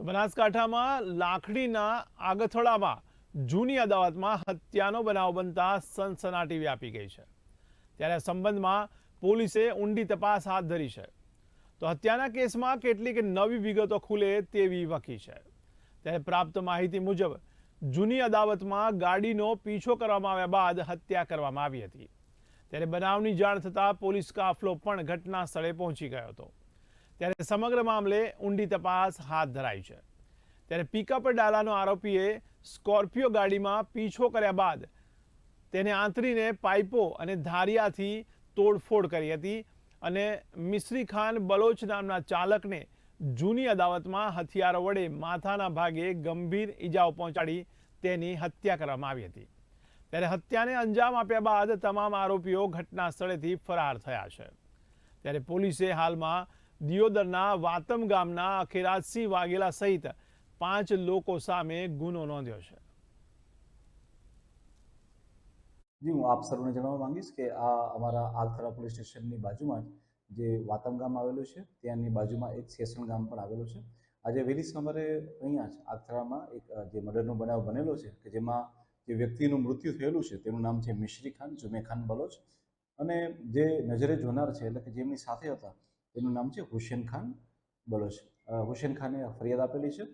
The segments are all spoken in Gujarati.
તો બનાસકાંઠામાં લાકડીના આગથળામાં જૂની અદાવતમાં હત્યાનો બનાવ બનતા સનસનાટી વ્યાપી ગઈ છે. ત્યારે આ સંબંધમાં પોલીસે ઊંડી તપાસ હાથ ધરી છે. તો હત્યાના કેસમાં કેટલીક નવી વિગતો ખુલે તેવી વકી છે. ત્યારે પ્રાપ્ત માહિતી મુજબ, જૂની અદાવતમાં ગાડીનો પીછો કરવામાં આવ્યા બાદ હત્યા કરવામાં આવી હતી. ત્યારે બનાવની જાણ થતાં પોલીસ કાફલો પણ ઘટના સ્થળે પહોંચી ગયો હતો. ત્યારે સમગ્ર મામલે ઊંડી તપાસ હાથ ધરાઈ છે. ત્યારે પિકઅપ ડાલાનો આરોપીએ સ્કોર્પિયો ગાડીમાં પીછો કર્યા બાદ તેને આંતરીને પાઇપો અને ધારિયાથી તોડફોડ કરી હતી અને મિશ્રી ખાન બલોચ નામના ચાલકને જૂની અદાવતમાં હથિયારો વડે માથાના ભાગે ગંભીર ઈજાઓ પહોંચાડી તેની હત્યા કરવામાં આવી હતી. ત્યારે હત્યાને અંજામ આપ્યા બાદ તમામ આરોપીઓ ઘટના સ્થળેથી ફરાર થયા છે. ત્યારે પોલીસે હાલમાં દિયોદરના વાતમ ગામના અખિરાજસિંહ વાઘેલા સહિત પાંચ લોકો સામે ગુનો નોંધ્યો છે. જી, હું આપ સર્વને જણાવવા માંગીશ કે આ અમારા આલથરા પોલીસ સ્ટેશનની બાજુમાં જ વાતમ ગામ આવેલું છે, ત્યાંની બાજુમાં એક સેશન ગામ પણ આવેલું છે. આજે વહેલી સવારે અહીંયા જ આથરામાં એક જે મર્ડરનો બનાવ બનેલો છે કે જેમાં જે વ્યક્તિનું મૃત્યુ થયેલું છે, તેનું નામ છે મિશ્રી ખાન જુમે ખાન બલોચ. અને જે નજરે જોનાર છે એટલે કે જેમની સાથે હતા તેનું નામ છે હુસેન ખાન બલોચ હુસેન ખાને ફરિયાદ આપેલી છે.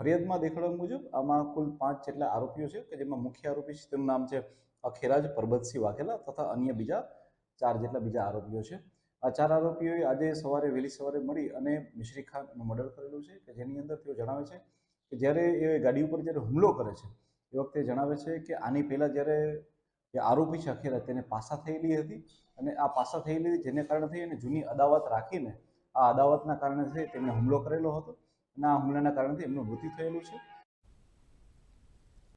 ફરિયાદમાં દેખાડવા મુજબ આમાં કુલ પાંચ જેટલા આરોપીઓ છે કે જેમાં મુખ્ય આરોપી છે તેનું નામ છે અખેરાજ પરબતસિંહ વાઘેલા તથા અન્ય બીજા ચાર જેટલા બીજા આરોપીઓ છે. આ ચાર આરોપીઓએ આજે સવારે વહેલી સવારે મળી અને મિશ્રી ખાનનું મર્ડર કરેલું છે કે જેની અંદર તેઓ જણાવે છે કે જ્યારે એ ગાડી ઉપર જ્યારે હુમલો કરે છે, એ વખતે જણાવે છે કે આની પહેલાં જ્યારે જે આરોપી છે અખેરા તેને પાસા થયેલી હતી અને આ પાસા થયેલી હતી જેને કારણે થઈ અને જૂની અદાવત રાખીને આ અદાવતના કારણે થઈ તેમને હુમલો કરેલો હતો અને આ હુમલાના કારણથી એમનું મૃત્યુ થયેલું છે.